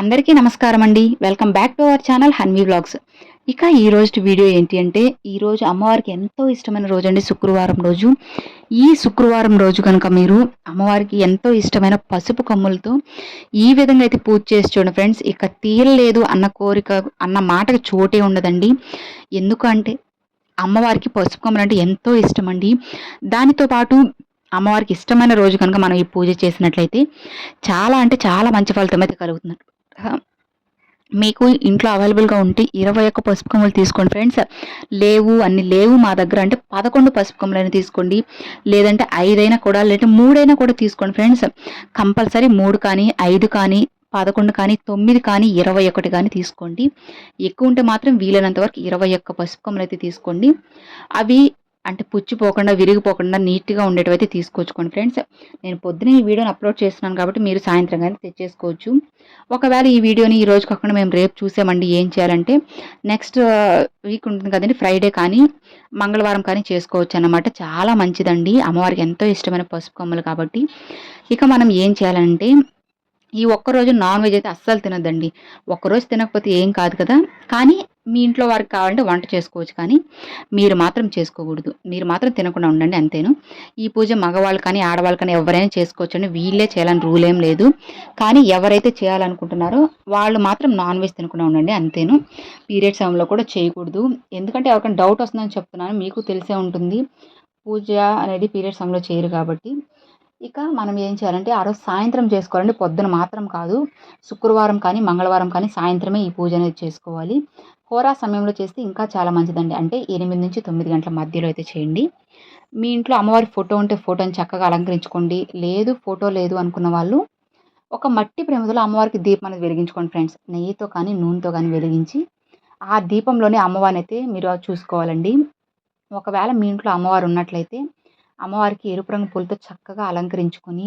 అందరికీ నమస్కారం అండి welcome back to our channel Hanvi blogs ఇక ఈ రోజు వీడియో ఏంటి అంటే ఈరోజు అమ్మవారికి ఎంతో ఇష్టమైన రోజు అండి శుక్రవారం రోజు. ఈ శుక్రవారం రోజు కనుక మీరు అమ్మవారికి ఎంతో ఇష్టమైన పసుపు కమ్ములతో ఈ విధంగా అయితే పూజ చేసి చూడండి ఫ్రెండ్స్ ఇక తీరలేదు అన్న కోరిక అన్న మాటకు చోటే ఉండదండి. ఎందుకంటే అమ్మవారికి పసుపు కమ్ములు అంటే ఎంతో ఇష్టం అండి దానితో పాటు అమ్మవారికి ఇష్టమైన రోజు కనుక మనం ఈ పూజ చేసినట్లయితే చాలా అంటే చాలా మంచి ఫలితం అయితే కలుగుతున్నట్టు మీకు ఇంట్లో అవైలబుల్గా ఉంటే ఇరవై ఒక్క పసుపు కొమ్మలు తీసుకోండి ఫ్రెండ్స్ లేవు అన్ని లేవు మా దగ్గర. అంటే పదకొండు పసుపు కొమ్మలైనా తీసుకోండి. లేదంటే ఐదైనా కూడా లేదంటే మూడైనా కూడా తీసుకోండి ఫ్రెండ్స్ కంపల్సరీ మూడు కానీ ఐదు కానీ పదకొండు కానీ తొమ్మిది కానీ ఇరవై ఒకటి కానీ తీసుకోండి. ఎక్కువ ఉంటే మాత్రం వీలైనంత వరకు ఇరవై ఒక్క పసుపు కొమ్మలు అయితే తీసుకోండి. అవి అంటే పుచ్చిపోకుండా విరిగిపోకుండా నీట్గా ఉండేటివైతే తీసుకొచ్చుకోండి ఫ్రెండ్స్. నేను పొద్దున ఈ వీడియోని అప్లోడ్ చేస్తున్నాను కాబట్టి మీరు సాయంత్రం కానీ తెచ్చేసుకోవచ్చు. ఒకవేళ ఈ వీడియోని ఈ రోజు కాకుండా మేము రేపు చూసామండి ఏం చేయాలంటే నెక్స్ట్ వీక్ ఉంటుంది కదండి ఫ్రైడే కానీ మంగళవారం కానీ చేసుకోవచ్చు అన్నమాట. చాలా మంచిదండి. అమ్మవారికి ఎంతో ఇష్టమైన పసుపు కొమ్మలు కాబట్టి. ఇక మనం ఏం చేయాలంటే ఈ ఒక్కరోజు నాన్ వెజ్ అయితే అస్సలు తినద్దండి. ఒక్కరోజు తినకపోతే ఏం కాదు కదా? కానీ మీ ఇంట్లో వారికి కావాలంటే వంట చేసుకోవచ్చు కానీ మీరు మాత్రం చేసుకోకూడదు. మీరు మాత్రం తినకుండా ఉండండి అంతేను. ఈ పూజ మగవాళ్ళు కానీ ఆడవాళ్ళు కానీ ఎవరైనా చేసుకోవచ్చు అండి వీళ్ళే చేయాలని రూల్ ఏం లేదు. కానీ ఎవరైతే చేయాలనుకుంటున్నారో వాళ్ళు మాత్రం నాన్ వెజ్ తినకుండా ఉండండి అంతేను. పీరియడ్ సమయంలో కూడా చేయకూడదు. ఎందుకంటే ఎవరికైనా డౌట్ వస్తుందని చెప్తున్నాను. మీకు తెలిసే ఉంటుంది. పూజ అనేది పీరియడ్ సమయంలో చేయరు కాబట్టి. ఇక మనం ఏం చేయాలంటే ఆ రోజు సాయంత్రం చేసుకోవాలండి. పొద్దున మాత్రం కాదు శుక్రవారం కానీ మంగళవారం కానీ సాయంత్రమే ఈ పూజ అనేది చేసుకోవాలి. హోరా సమయంలో చేస్తే ఇంకా చాలా మంచిదండి. అంటే ఎనిమిది నుంచి తొమ్మిది గంటల మధ్యలో అయితే చేయండి. మీ ఇంట్లో అమ్మవారి ఫోటో ఉంటే ఫోటోని చక్కగా అలంకరించుకోండి. లేదు ఫోటో లేదు అనుకున్న వాళ్ళు ఒక మట్టి ప్రేమలో అమ్మవారికి దీపం అనేది వెలిగించుకోండి ఫ్రెండ్స్. నెయ్యితో కానీ నూనెతో కానీ వెలిగించి ఆ దీపంలోనే అమ్మవారిని అయితే మీరు చూసుకోవాలండి. ఒకవేళ మీ ఇంట్లో అమ్మవారు ఉన్నట్లయితే అమ్మవారికి ఎరుపు రంగు పూలతో చక్కగా అలంకరించుకొని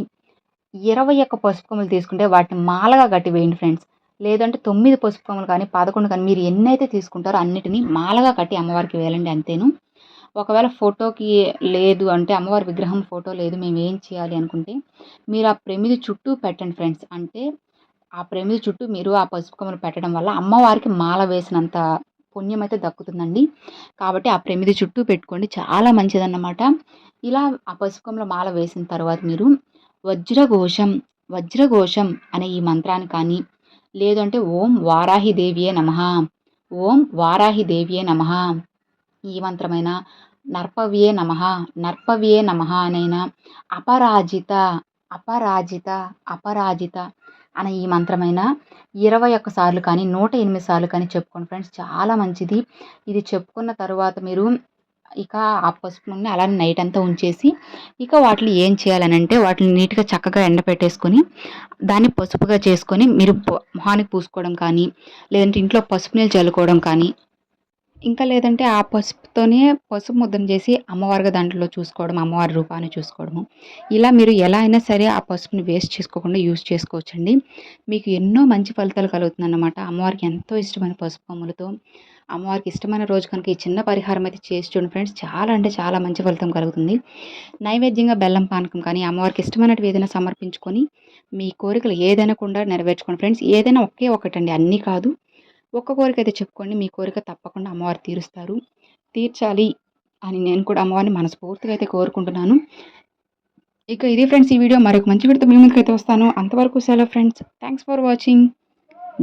ఇరవై ఒక్క పసుపు కొమ్మలు తీసుకుంటే వాటిని మాలగా కట్టి వేయండి ఫ్రెండ్స్. లేదంటే తొమ్మిది పసుపు కొమ్మలు కానీ పదకొండు కానీ మీరు ఎన్నైతే తీసుకుంటారో అన్నిటినీ మాలగా కట్టి అమ్మవారికి వేయాలండి అంతేను. ఒకవేళ ఫోటోకి లేదు అంటే అమ్మవారి విగ్రహం ఫోటో లేదు మేము ఏం చేయాలి అనుకుంటే మీరు ఆ ప్రమిది చుట్టూ పెట్టండి ఫ్రెండ్స్. అంటే ఆ ప్రమిది చుట్టూ మీరు ఆ పసుపు కొమ్మలు పెట్టడం వల్ల అమ్మవారికి మాల వేసినంత పుణ్యం అయితే దక్కుతుందండి. కాబట్టి ఆ ప్రమిది చుట్టూ పెట్టుకోండి. చాలా మంచిదన్నమాట. ఇలా ఆ పసుపుకంలో మాల వేసిన తర్వాత మీరు వజ్రఘోషం వజ్రఘోషం అనే ఈ మంత్రాన్ని కానీ లేదంటే ఓం వారాహి దేవియే నమ ఓం వారాహి దేవియే నమ ఈ మంత్రమైన నర్పవ్యే నమ నర్పవ్యే నమ అనైనా అపరాజిత అపరాజిత అపరాజిత అనే ఈ మంత్రమైన ఇరవై ఒక్క సార్లు కానీ నూట ఎనిమిది సార్లు కానీ చెప్పుకోండి ఫ్రెండ్స్. చాలా మంచిది. ఇది చెప్పుకున్న తర్వాత మీరు ఇక ఆ పసుపు నూనె అలానే నైట్ అంతా ఉంచేసి ఇక వాటిని ఏం చేయాలని అంటే వాటిని నీట్గా చక్కగా ఎండపెట్టేసుకొని దాన్ని పసుపుగా చేసుకొని మీరు మొహానికి పూసుకోవడం కానీ లేదంటే ఇంట్లో పసుపు నీళ్ళు చల్లుకోవడం కానీ ఇంకా లేదంటే ఆ పసుపు పసుపుతోనే పసుపు ముద్దను చేసి అమ్మవారిగా దాంట్లో చూసుకోవడం అమ్మవారి రూపాన్ని చూసుకోవడము. ఇలా మీరు ఎలా అయినా సరే ఆ పసుపుని వేస్ట్ చేసుకోకుండా యూజ్ చేసుకోవచ్చండి. మీకు ఎన్నో మంచి ఫలితాలు కలుగుతుందన్నమాట. అమ్మవారికి ఎంతో ఇష్టమైన పసుపు కొమ్ములతో అమ్మవారికి ఇష్టమైన రోజు కనుక ఈ చిన్న పరిహారం అయితే చేసి చూడండి ఫ్రెండ్స్. చాలా అంటే చాలా మంచి ఫలితం కలుగుతుంది. నైవేద్యంగా బెల్లం పానకం కానీ అమ్మవారికి ఇష్టమైనవి ఏదైనా సమర్పించుకొని మీ కోరికలు ఏదైనా కూడా నెరవేర్చుకోండి ఫ్రెండ్స్. ఏదైనా ఒకే ఒకటండి అన్నీ కాదు. ఒక్క కోరిక అయితే చెప్పుకోండి మీ కోరిక తప్పకుండా అమ్మవారు తీరుస్తారు. తీర్చాలి అని నేను కూడా అమ్మవారిని మనస్ఫూర్తిగా అయితే కోరుకుంటున్నాను. ఇక ఇది ఫ్రెండ్స్ ఈ వీడియో మరొక మంచి వీడితో మీ ముందుకైతే వస్తాను. అంతవరకు సెలవు ఫ్రెండ్స్. థ్యాంక్స్ ఫర్ వాచింగ్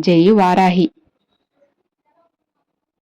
జై వారాహి.